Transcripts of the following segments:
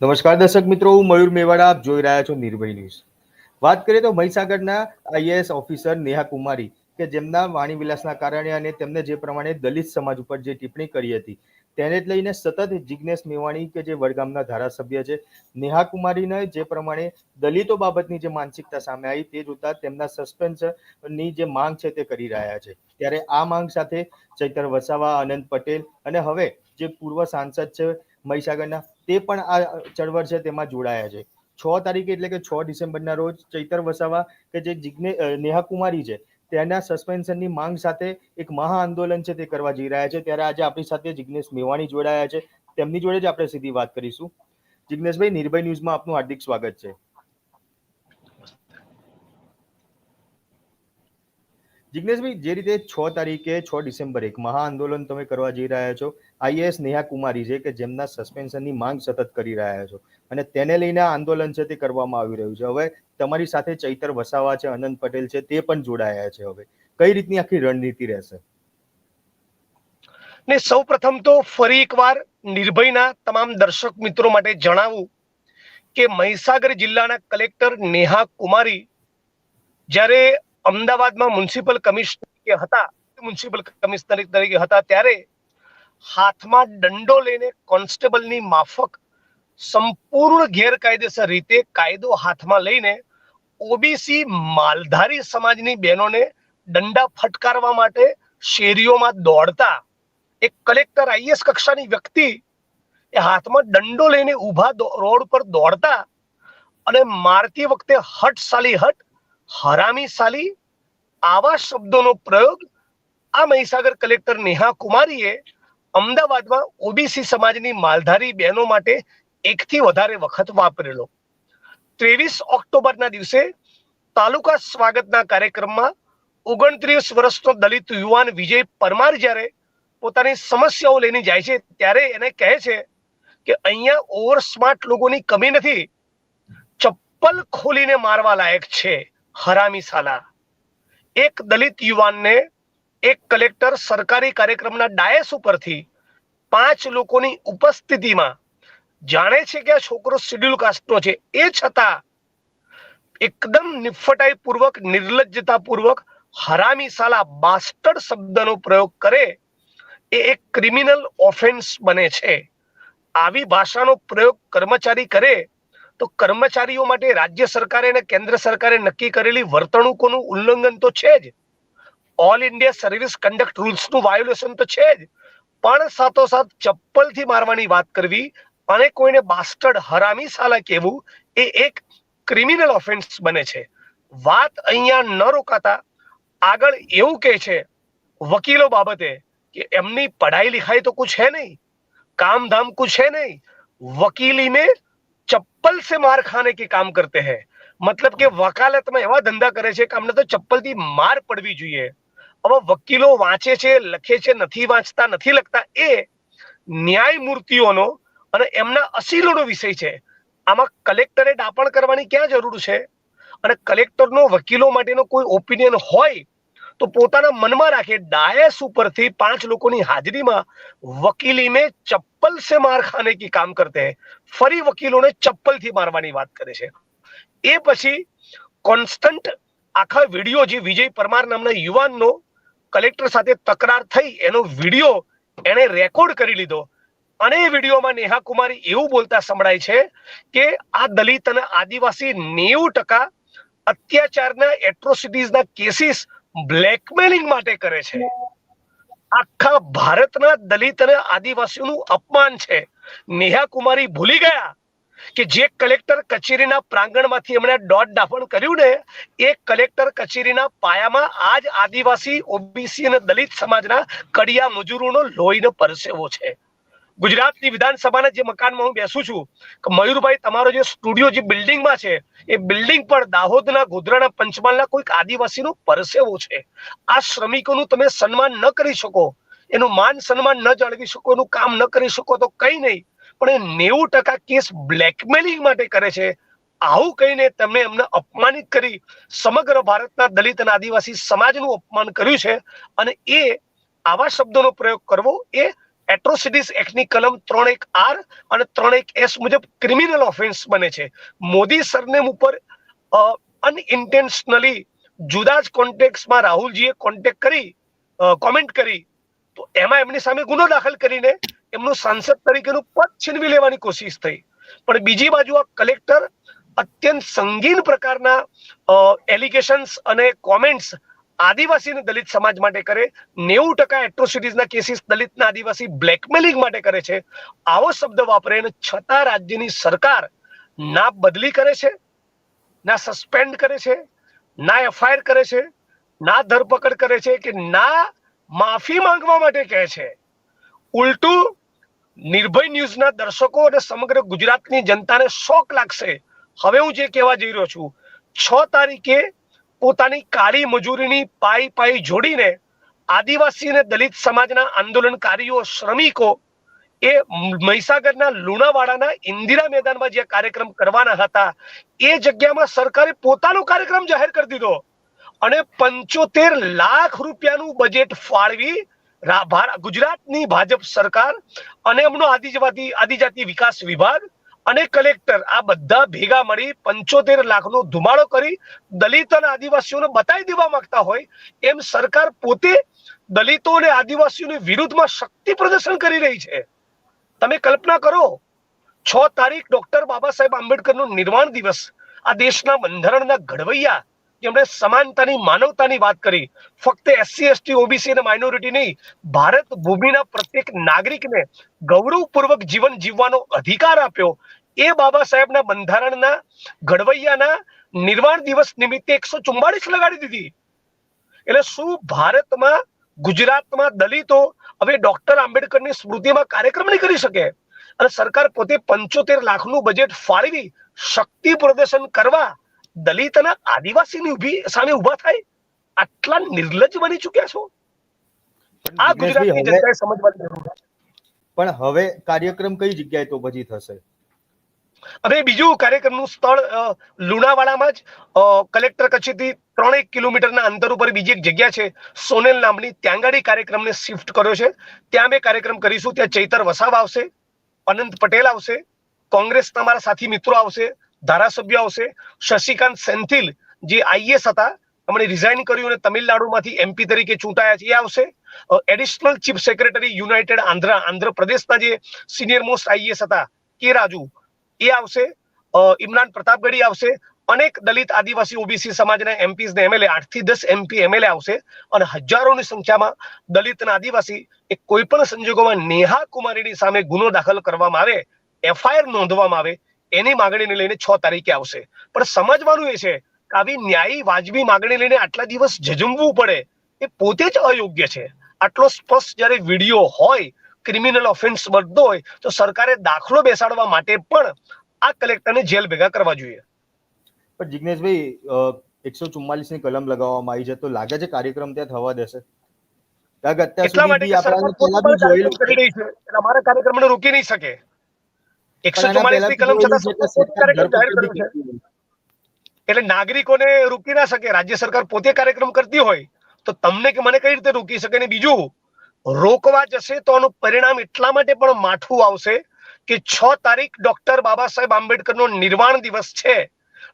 નમસ્કાર દર્શક મિત્રો, હું મયુર મેવાડા, આપ જોઈ રહ્યા છો નિર્ભય ન્યૂઝ. વાત કરીએ તો મહીસાગરના આઈએએસ ઓફિસર નેહા કુમારી કે જેમના વાણીવિલાસના કારણે અને તેમને જે પ્રમાણે દલિત સમાજ ઉપર જે ટિપ્પણી કરી હતી, તેને જ લઈને સતત જિજ્ઞેશ મેવાણી કે જે વડગામના ધારાસભ્ય છે, નેહા કુમારીને જે પ્રમાણે દલિતો બાબતની જે માનસિકતા સામે આવી તે જોતા તેમના સસ્પેન્શનની જે માંગ છે તે કરી રહ્યા છે. ત્યારે આ માંગ સાથે ચૈતર વસાવા અનંત પટેલ અને હવે જે પૂર્વ સાંસદ છે મહીસાગરના, તે પણ આ ચળવળ છે તેમાં જોડાયા છે. છ તારીખે એટલે કે છ ડિસેમ્બરના રોજ ચૈતર વસાવા કે જે જિગ્ને નેહા કુમારી છે, તેના સસ્પેન્શનની માંગ સાથે એક મહા આંદોલન છે તે કરવા જઈ રહ્યા છે. ત્યારે આજે આપણી સાથે જિજ્ઞેશ મેવાણી જોડાયા છે. તેમની જોડે જ આપણે સીધી વાત કરીશું. જિજ્ઞેશભાઈ નિર્ભય ન્યૂઝમાં આપનું હાર્દિક સ્વાગત છે. જિજ્ઞેશભાઈ જે રીતે છ તારીખે છ ડિસેમ્બર એક મહા આંદોલન તમે કરવા જઈ રહ્યા છો, આઈએએસ નેહા કુમારી છે કે જેમના સસ્પેન્શનની માંગ સતત કરી રહ્યા છો અને તેને લઈને આંદોલન છે તે કરવામાં આવી રહ્યું છે. હવે તમારી સાથે ચૈતર વસાવા છે, અનંત પટેલ છે, તે પણ જોડાયા છે હવે. કઈ રીતની આખી રણનીતિ રહેશે? ને સૌ પ્રથમ તો ફરી એકવાર નિર્ભયના તમામ દર્શક મિત્રો માટે જણાવું કે મહીસાગર જિલ્લાના કલેક્ટર નેહા કુમારી જ્યારે અમદાવાદમાં મ્યુનિસિપલ કમિશનર હતા મ્યુનિસિપલ કમિશનર તરીકે હતા ત્યારે હાથમાં દંડો લઈને કોન્સ્ટેબલની માફક સંપૂર્ણ ગેરકાયદેસર રીતે કાયદો હાથમાં લઈને ઓબીસી માલધારી સમાજની બહેનોને દંડા ફટકારવા માટે શેરીઓમાં દોડતા એક કલેક્ટર આઈએસ કક્ષાની વ્યક્તિ એ હાથમાં દંડો લઈને ઊભા રોડ પર દોડતા અને મારતી વખતે હટ સાલી હટ હરામી સાલી આવા શબ્દોનો પ્રયોગ આ મહીસાગર કલેક્ટર નેહા કુમારીએ અમદાવાદમાં ઓબીસી સમાજની માલધારી બહેનો માટે એકથી વધારે વખત વાપરેલો. ત્રેવીસ ઓક્ટોબરના દિવસે તાલુકા સ્વાગતના કાર્યક્રમમાં ઓગણત્રીસ વર્ષનો દલિત યુવાન વિજય પરમાર જ્યારે પોતાની સમસ્યાઓ લઈને જાય છે, ત્યારે એને કહે છે કે અહીંયા ઓવર સ્માર્ટ લોકોની કમી નથી, ચપ્પલ ખોલીને મારવા લાયક છે. હરામી સાલા. એક દલિત યુવાનને એક કલેક્ટર સરકારી કાર્યક્રમના ડાયસ ઉપરથી પાંચ લોકોની ઉપસ્થિતિમાં જાણે છે કે આ છોકરો શેડ્યુલ કાસ્ટનો છે. એ છતાં એકદમ નિફટાઈ પૂર્વક નિર્લજ્જતા પૂર્વક હરામી સાલા બાસ્ટર્ડ શબ્દનો પ્રયોગ કરે એ એક ક્રિમિનલ ઓફેન્સ બને છે. આવી ભાષાનો પ્રયોગ કર્મચારી કરે તો કર્મચારીઓ માટે રાજ્ય સરકારે અને કેન્દ્ર સરકારે નક્કી કરેલી વર્તણૂકોનું ઉલ્લંઘન તો છે જ. ઓલ ઇન્ડિયા સર્વિસ કન્ડક્ટ રૂલ્સનું વાયોલેશન તો છે જ. પણ સાથોસાથ ચપ્પલથી મારવાની વાત કરવી અને કોઈને બાસ્ટર્ડ હરામી સાલા કહેવું એ એક ક્રિમિનલ ઓફેન્સ બને છે. વાત અહીંયા ન રોકાતા. આગળ એવું કહે છે વકીલો બાબતે કે એમની પઢાઈ લિખાઈ તો કુછ હે નહીં. કામધામ કુછ હે નહીં. વકીલીને ચપ્પલ સે માર ખાને કે કામ કરતે હે મતલબ કે વકાલતમાં એવા ધંધા કરે છે કે અમને તો ચપ્પલથી માર પડવી જોઈએ હવે વકીલો વાંચે છે લખે છે નથી વાંચતા નથી લખતા એ ન્યાયમૂર્તિઓનો અને એમના અસીલોનો વિષય છે આમાં કલેક્ટરે ડાપણ કરવાની ક્યાં જરૂર છે અને કલેક્ટરનો વકીલો માટેનો કોઈ ઓપિનિયન હોય તો પોતાના મનમાં રાખે ડાયસ ઉપરથી પાંચ લોકોની હાજરીમાં વકીલીને ચપ્પલ સે માર ખાને કી કામ કરતે ફરી વકીલોને ચપ્પલથી મારવાની વાત કરે છે. એ પછી કોન્સ્ટન્ટ આખા વીડિયો જે વિજય પરમાર નામના યુવાનનો કલેક્ટર સાથે તકરાર થઈ, એનો વીડિયો એને રેકોર્ડ કરી લીધો. અને એ વિડીયોમાં નેહા કુમારી એવું બોલતા સંભળાય છે કે આ દલિત અને આદિવાસી નેવું ટકા અત્યાચારના એટ્રોસિટીઝના કેસીસ બ્લેકમેલિંગ માટે કરે છે. આખા ભારતના દલિત અને આદિવાસીઓનું અપમાન છે. નેહા કુમારી ભૂલી ગયા કે જે કલેક્ટર કચેરીના પ્રાંગણમાંથી એમણે દોઢ દાફણ કર્યું ને, એ કલેક્ટર કચેરીના પાયામાં આજ આદિવાસી, ઓબીસી અને દલિત સમાજના કડિયા મજૂરોનો લોહીનો પરસેવો છે. ગુજરાતની વિધાનસભાના જે મકાનમાં હું બેસું છું મયુરભાઈ, તમારો જે સ્ટુડિયો જે બિલ્ડિંગમાં છે, એ બિલ્ડિંગ પર દાહોદના ગોધરાના પંચમહાલના કોઈક આદિવાસીનો પરસેવો છે. આ શ્રમિકોનું તમે સન્માન ન કરી શકો, એનું માન સન્માન ન જાળવી શકો, એનું કામ ન કરી શકો તો કંઈ નહીં, પણ એ નેવું ટકા કેસ બ્લેકમેલિંગ માટે કરે છે. આવું કહીને તમે એમને અપમાનિત કરી. સમગ્ર ભારતના દલિત અને આદિવાસી સમાજનું અપમાન કર્યું છે અને એ આવા શબ્દોનો પ્રયોગ કરવો એ એટ્રોસિટીઝ એક્ટની કલમ ત્રણ એક આર અને ત્રણ એક એસ મુજબ ક્રિમિનલ ઓફેન્સ બને છે. મોદી સરનેમ ઉપર અનઇન્ટેન્શનલી જુદા જ કોન્ટેક્ટમાં રાહુલજીએ કોન્ટેક્ટ કરી કોમેન્ટ કરી, તો એમાં એમની સામે ગુનો દાખલ કરીને એમનું સાંસદ તરીકેનું પદ છીનવી લેવાની કોશિશ થઈ. પણ બીજી બાજુ આ કલેક્ટર અત્યંત સંગીન પ્રકારના એલિગેશન્સ અને કોમેન્ટ્સ આદિવાસી અને દલિત સમાજ માટે કરે, નેવું ટકા એટ્રોસિટીઝના કેસીસ દલિતના આદિવાસી બ્લેકમેલિંગ માટે કરે છે. આવો શબ્દ વાપરે અને છતાં રાજ્યની સરકાર ના બદલી કરે છે, ના સસ્પેન્ડ કરે છે, ના એફઆઈઆર કરે છે, ના ધરપકડ કરે છે કે ના માફી માંગવા માટે કહે છે. ઉલટું નિર્ભય ન્યૂઝના દર્શકો અને સમગ્ર ગુજરાતની જનતાને શોક લાગશે. હવે હું જે કહેવા જઈ રહ્યો છું, છ તારીખે પોતાની કાળી મજૂરીની પાઈ પાઈ જોડીને આદિવાસી અને દલિત સમાજના આંદોલનકારીઓ, શ્રમિકો એ મહીસાગરના લુણાવાડાના ઇન્દિરા મેદાનમાં જે કાર્યક્રમ કરવાના હતા, એ જગ્યામાં સરકારે પોતાનો કાર્યક્રમ જાહેર કરી દીધો અને પંચોતેર લાખ રૂપિયાનું બજેટ ફાળવી ગુજરાતની ભાજપ સરકાર અને એમનો આદિજાતિ આદિજાતિ વિકાસ વિભાગ અને કલેક્ટર આ બધા ભેગા મળી પંચોતેર લાખનો ધુમાડો કરી દલિત અને આદિવાસીઓને બતાવી દેવા માંગતા હોય એમ સરકાર પોતે દલિતો અને આદિવાસીઓની વિરુદ્ધમાં શક્તિ પ્રદર્શન કરી રહી છે. તમે કલ્પના કરો, છ તારીખ ડોક્ટર બાબા સાહેબ આંબેડકરનો નિર્વાણ દિવસ આ દેશના બંધારણના ઘડવૈયા જેમણે સમાનતાની, માનવતાની વાત કરી. ફક્ત એસસી, એસટી, ઓબીસી અને માઇનોરિટી નહીં, ભારત ભૂમિના પ્રત્યેક નાગરિકને ગૌરવપૂર્વક જીવન જીવવાનો અધિકાર આપ્યો. એ બાબા સાહેબના બંધારણના ઘડવૈયાના નિર્વાણ દિવસ નિમિત્તે એકસો ચુમ્બાળીસ લગાડી દીધી. એટલે શું ભારતમાં ગુજરાતમાં દલિતો હવે ડોક્ટર આંબેડકરની સ્મૃતિમાં કાર્યક્રમ નહીં કરી શકે? અને સરકાર પોતે પંચોતેર લાખનું બજેટ ફાળવી શક્તિ પ્રદર્શન કરવા દલિત અને આદિવાસીની ઊભી સામે ઊભા થાય? આટલા નિર્લજ્જ બની ચુક્યા છો? આ ગુજરાતની જનતાએ સમજવાની જરૂર છે. પણ હવે કાર્યક્રમ કઈ જગ્યાએ તો પછી થશે? હવે બીજું કાર્યક્રમનું સ્થળ લુણાવાડામાં જ કલેક્ટર કચેરીથી ત્રણેક કિલોમીટરના અંતર ઉપર બીજી એક જગ્યા છે, સોનેલ નામની. ત્યાં ગાડી કાર્યક્રમને શિફ્ટ કર્યો છે. ત્યાં બે કાર્યક્રમ કરીશું. ત્યાં ચૈતર વસાવ આવશે, અનંત પટેલ આવશે, કોંગ્રેસ તમારા સાથી મિત્રો આવશે, ધારાસભ્ય આવશે, શશિકાંત સેન્થિલ જે આઈએસ હતા, એમણે રિઝાઇન કર્યું અને તમિલનાડુમાંથી એમપી તરીકે ચૂંટાયા છે. એ આવશે. Additional chief secretary united Andhra આંધ્રપ્રદેશના જે સિનિયર મોસ્ટ આઈએસ હતા, કે રાજુ એ આવશે. ઇમરાન પ્રતાપગઢી આવશે. અનેક દલિત આદિવાસી ઓબીસી સમાજના એમપીસ ને એમએલએ આઠથી દસ એમપી એમએલએ આવશે અને હજારોની સંખ્યામાં દલિત અને આદિવાસી એ કોઈ પણ સંજોગોમાં નેહા કુમારીની સામે ગુનો દાખલ કરવામાં આવે, એફઆઈઆર નોંધવામાં આવે, એની માગણીને લઈને છ તારીખે આવશે. પણ સમજવાનું એ છે કે આવી ન્યાયી વાજબી માગણી લઈને આટલા દિવસ જજમવું પડે એ પોતે જ અયોગ્ય છે. આટલો સ્પષ્ટ જ્યારે વીડિયો હોય ક્રિમિનલ ઓફેન્સ બનતો હોય તો સરકારે દાખલો બેસાડવા માટે પણ આ કલેક્ટરને જેલ ભેગા કરવા જોઈએ. પણ જિગ્નેશભાઈ એકસો ચુમ્માલીસની કલમ લગાવવામાં આવી છે તો લાગે છે કાર્યક્રમ ત્યાં થવા દેશે? અમારા કાર્યક્રમને રોકી નહીં શકે. એકસો ચુમ્માલીસની કલમ છતાં. એટલે નાગરિકોને રોકી ના શકે રાજ્ય સરકાર પોતે કાર્યક્રમ કરતી હોય તો તમને કે મને કઈ રીતે રોકી શકે ને બીજું? રોકવા જશે તો આનું પરિણામ એટલા માટે પણ માઠું આવશે કે છ તારીખ ડોક્ટર બાબા સાહેબ આંબેડકરનો નિર્વાણ દિવસ છે.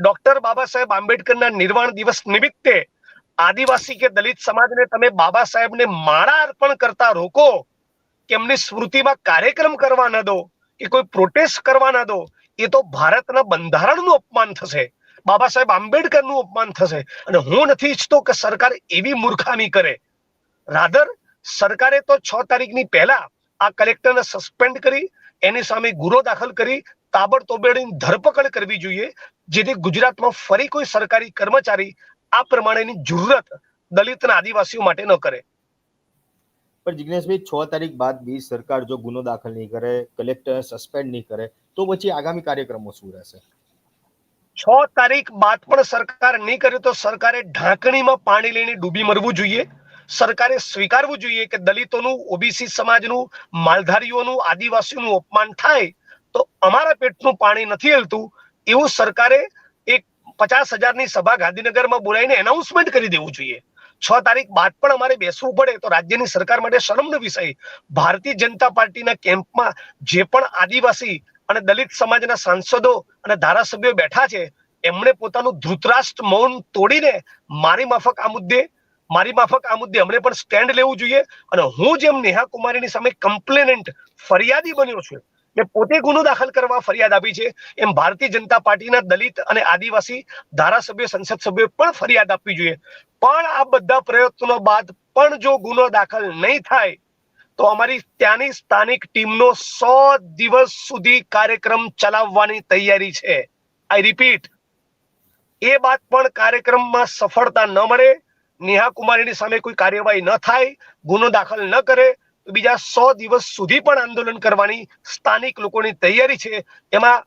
ડોક્ટર બાબા સાહેબ આંબેડકરના નિર્વાણ દિવસ નિમિત્તે આદિવાસી કે દલિત સમાજને તમે બાબા સાહેબને માળા અર્પણ કરતા રોકો કે એમની સ્મૃતિમાં કાર્યક્રમ કરવા ન દો, કે કોઈ પ્રોટેસ્ટ કરવા ન દો, એ તો ભારતના બંધારણનું અપમાન થશે. બાબા સાહેબ આંબેડકરનું અપમાન થશે. અને હું નથી ઈચ્છતો કે સરકાર એવી મૂર્ખામી કરે. રાધર સરકારે તો છ તારીખની પહેલા આ કલેક્ટરને સસ્પેન્ડ કરી એની સામે ગુનો દાખલ કરી તાબડતોબેની ધરપકડ કરવી જોઈએ જેથી ગુજરાતમાં ફરી કોઈ સરકારી કર્મચારી આ પ્રમાણેની જરૂરત દલિતના આદિવાસીઓ માટે ન કરે. પણ જિજ્ઞેશભાઈ છ તારીખ બાદ બી સરકાર જો ગુનો દાખલ નહીં કરે કલેક્ટર સસ્પેન્ડ નહીં કરે તો પછી આગામી કાર્યક્રમો શું રહેશે? છ તારીખ બાદ પણ સરકાર નહીં કરે તો સરકારે ઢાંકણીમાં પાણી લઈને ડૂબી મરવું જોઈએ. સરકારે સ્વીકારવું જોઈએ કે દલિતોનું, ઓબીસી સમાજનું, માલધારીઓનું, આદિવાસીઓનું અપમાન થાય તો અમારા પેટનું પાણી નથી હલતું. એવું સરકારે એક પચાસ હજારની સભા ગાંધીનગરમાં બોલાવીને એનાઉન્સમેન્ટ કરી દેવું જોઈએ. છ તારીખ બાદ પણ અમારે બેસવું પડે તો રાજ્યની સરકાર માટે શરમનો વિષય. ભારતીય જનતા પાર્ટીના કેમ્પમાં જે પણ આદિવાસી અને દલિત સમાજના સાંસદો અને ધારાસભ્યો બેઠા છે, એમણે પોતાનું ધૃતરાષ્ટ્ર મૌન તોડીને મારી માફક આ મુદ્દે મારી માફક આ મુદ્દે અમને પણ સ્ટેન્ડ લેવું જોઈએ અને હું જેમ નેહા કુમારીની સામે કમ્પ્લેનન્ટ ફરિયાદી બન્યો છું, મેં પોતે ગુનો દાખલ કરવા ફરિયાદ આપી છે. એમ ભારતીય જનતા પાર્ટીના દલિત અને આદિવાસી ધારાસભ્ય, સંસદ સભ્યો પણ ફરિયાદ આપવી જોઈએ. પણ આ બધા પ્રયત્નો બાદ પણ જો ગુનો દાખલ નહીં થાય, તો અમારી ત્યાંની સ્થાનિક ટીમનો સો દિવસ સુધી કાર્યક્રમ ચલાવવાની તૈયારી છે. આઈ રિપીટ એ બાદ પણ કાર્યક્રમમાં સફળતા ન મળે નેહા કુમારીની સામે કોઈ કાર્યવાહી ન થાય, ગુનો દાખલ ન કરે તો બીજા સો દિવસ સુધી પણ આંદોલન કરવાની સ્થાનિક લોકોની તૈયારી છે. એમાં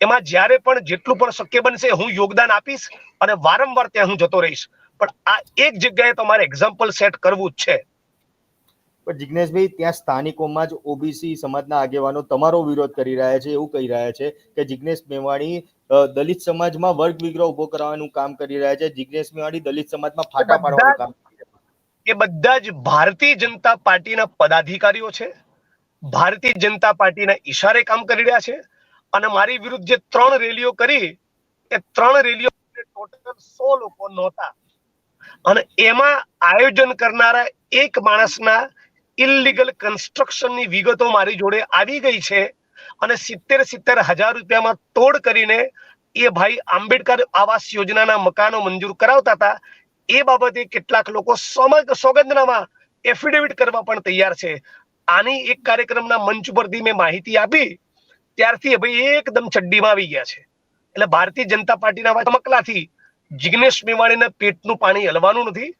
એમાં જ્યારે પણ જેટલું પણ શક્ય બનશે હું યોગદાન આપીશ અને વારંવાર ત્યાં હું જતો રહીશ. પણ આ એક જગ્યાએ તમારે એક્ઝામ્પલ સેટ કરવું જ છે. પણ જિજ્ઞેશભાઈ ત્યાં સ્થાનિકોમાં જ ઓબીસી સમાજના આગેવાનો તમારો વિરોધ કરી રહ્યા છે એવું કહી રહ્યા છે કે જિજ્ઞેશ મેવાણી દલિત સમાજમાં વર્ગ વિગ્રહ ઊભો કરવાનું કામ કરી રહ્યા છે જિજ્ઞેશ મેવાણી દલિત સમાજમાં ફાટા પાડવાનું કામ. એ બધા જ ભારતીય જનતા પાર્ટીના પદાધિકારીઓ છે ભારતીય જનતા પાર્ટીના ઈશારે કામ કરી રહ્યા છે અને મારી વિરુદ્ધ જે ત્રણ રેલીઓ કરી એ ત્રણ રેલીઓ ટોટલ સો લોકો નહોતા અને એમાં આયોજન કરનારા એક માણસના ઇલીગલ કન્સ્ટ્રક્શનની વિગતો મારી જોડે આવી ગઈ છે અને સિત્તેર સિત્તેર હજાર રૂપિયામાં તોડ કરીને એ ભાઈ આંબેડકર આવાસ યોજનાના મકાનો મંજૂર કરાવતા હતા. એ બાબતે કેટલાક લોકો સોગંદનામાં એફિડેવિટ કરવા પણ તૈયાર છે. આની એક કાર્યક્રમના મંચ પરથી મેં માહિતી આપી. ત્યારથી ભાઈ એકદમ ચડ્ડીમાં આવી ગયા છે. એટલે ભારતીય જનતા પાર્ટીના ચમકલાથી જિગ્નેશ મેવાણીના પેટનું પાણી હલવાનું નથી.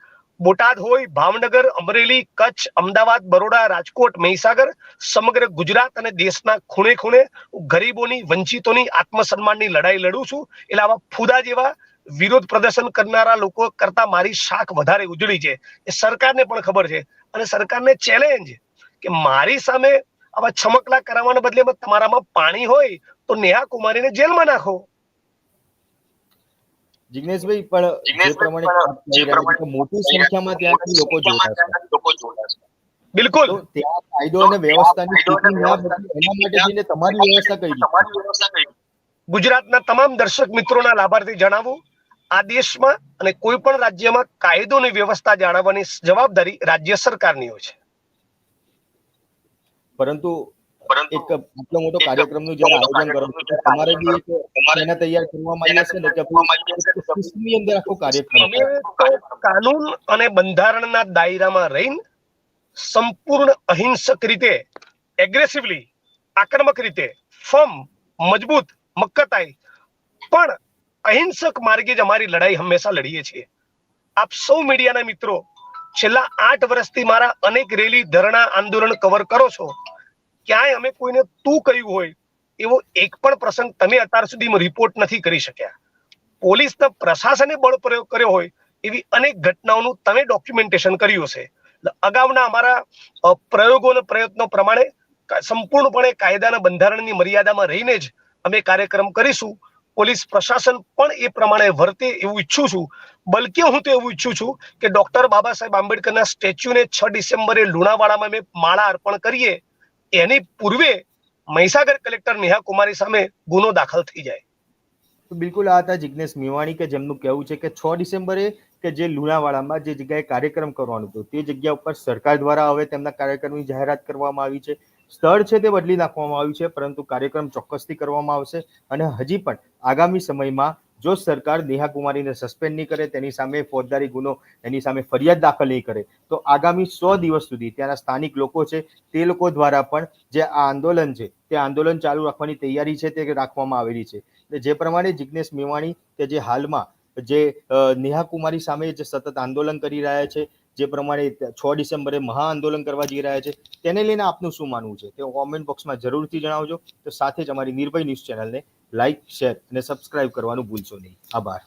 બોટાદ હોય, ભાવનગર, અમરેલી, કચ્છ, અમદાવાદ, બરોડા, રાજકોટ, મહીસાગર, સમગ્ર ગુજરાત અને દેશના ખૂણે ખૂણે ગરીબોની, વંચિતોની આત્મસન્માનની લડાઈ લડું છું. એટલે આવા ફુદા જેવા વિરોધ પ્રદર્શન કરનારા લોકો કરતા મારી શાખ વધારે ઉજળી છે. એ સરકારને પણ ખબર છે. અને સરકારને ચેલેન્જ કે મારી સામે આવા છમકલા કરાવવાના બદલે તમારામાં પાણી હોય તો નેહા કુમારીને જેલમાં નાખો. જિજ્ઞેશભાઈ પણ જે પ્રમાણે મોટી સંખ્યામાં ત્યાંથી લોકો જોડાશે. બિલકુલ. ત્યાં કાયદો અને વ્યવસ્થાની સ્થિતિ ના બદલે એના માટે જઈને તમારી વ્યવસ્થા કઈ ગુજરાતના તમામ દર્શક મિત્રોના લાભાર્થી જણાવું. આ દેશમાં અને કોઈ પણ રાજ્યમાં કાયદોની વ્યવસ્થા જાળવવાની જવાબદારી રાજ્ય સરકારની હોય છે. પરંતુ એક આટલો મોટો કાર્યક્રમનું જ્યારે આયોજન કરો છો તમારે બી એક એના તૈયાર કરવા આવી છે ને કે શિસ્તની અંદર આખો કાર્યક્રમ અમે તો કાનૂન અને બંધારણના દાયરામાં રહીને સંપૂર્ણ અહિંસક રીતે એગ્રેસિવલી આક્રમક રીતે ફર્મ મજબૂત મક્કતાઈ પણ અહિંસક માર્ગે જ અમારી લડાઈ હંમેશા લડીએ છીએ. આપ સૌ મીડિયાના મિત્રો છેલ્લા આઠ વર્ષથી મારા અનેક રેલી ધરણા આંદોલન કવર કરો છો ક્યાંય અમે કોઈને તું કહ્યું હોય, એવો એક પણ પ્રસંગ તમે અત્યાર સુધી રિપોર્ટ નથી કરી શક્યા. પોલીસના પ્રશાસને બળ પ્રયોગ કર્યો હોય, એવી અનેક ઘટનાઓનું તમે ડોક્યુમેન્ટેશન કર્યું હશે. અગાઉના અમારા પ્રયોગો અને પ્રયત્નો પ્રમાણે સંપૂર્ણપણે કાયદાના બંધારણની મર્યાદામાં રહીને જ અમે કાર્યક્રમ કરીશું. પોલીસ પ્રશાસન પણ એ પ્રમાણે વર્તે એવું ઈચ્છું છું. બલકે હું તો એવું ઈચ્છું છું કે ડોક્ટર બાબા સાહેબ આંબેડકરના સ્ટેચ્યુને છ ડિસેમ્બરે લુણાવાડામાં અમે માળા અર્પણ કરીએ. એની પૂર્વે મહીસાગર કલેક્ટર નેહા કુમારી સામે ગુનો દાખલ થઈ જાય. તો બિલકુલ આ હતા જિજ્ઞેશ મેવાણી કે જેમનું કહેવું છે કે છ ડિસેમ્બરે કે જે લુણાવાડામાં જે જગ્યાએ કાર્યક્રમ કરવાનો હતો, તે જગ્યા ઉપર સરકાર દ્વારા હવે તેમના કાર્યક્રમની જાહેરાત કરવામાં આવી છે. સ્થળ છે તે બદલી નાખવામાં આવ્યું છે, પરંતુ કાર્યક્રમ ચોક્કસથી કરવામાં આવશે અને હજી પણ આગામી સમયમાં જો સરકાર નેહા કુમારીને સસ્પેન્ડ નહીં કરે, તેની સામે ફોજદારી ગુનો, એની સામે ફરિયાદ દાખલ નહીં કરે, તો આગામી સો દિવસ સુધી ત્યાંના સ્થાનિક લોકો છે, તે લોકો દ્વારા પણ જે આ આંદોલન છે, તે આંદોલન ચાલુ રાખવાની તૈયારી છે તે રાખવામાં આવેલી છે. એટલે જે પ્રમાણે જિજ્ઞેશ મેવાણી કે જે હાલમાં જે નેહા કુમારી સામે જે સતત આંદોલન કરી રહ્યા છે જે પ્રમાણે છ ડિસેમ્બરે મહા આંદોલન કરવા જઈ રહ્યા છે, તેને લઈને આપનું શું માનવું છે? તે કોમેન્ટ બોક્સમાં જરૂરથી જણાવજો. તો સાથે જ અમારી નિર્ભય ન્યૂઝ ચેનલને લાઇક શેર અને સબસ્ક્રાઇબ કરવાનું ભૂલશો નહીં. આભાર.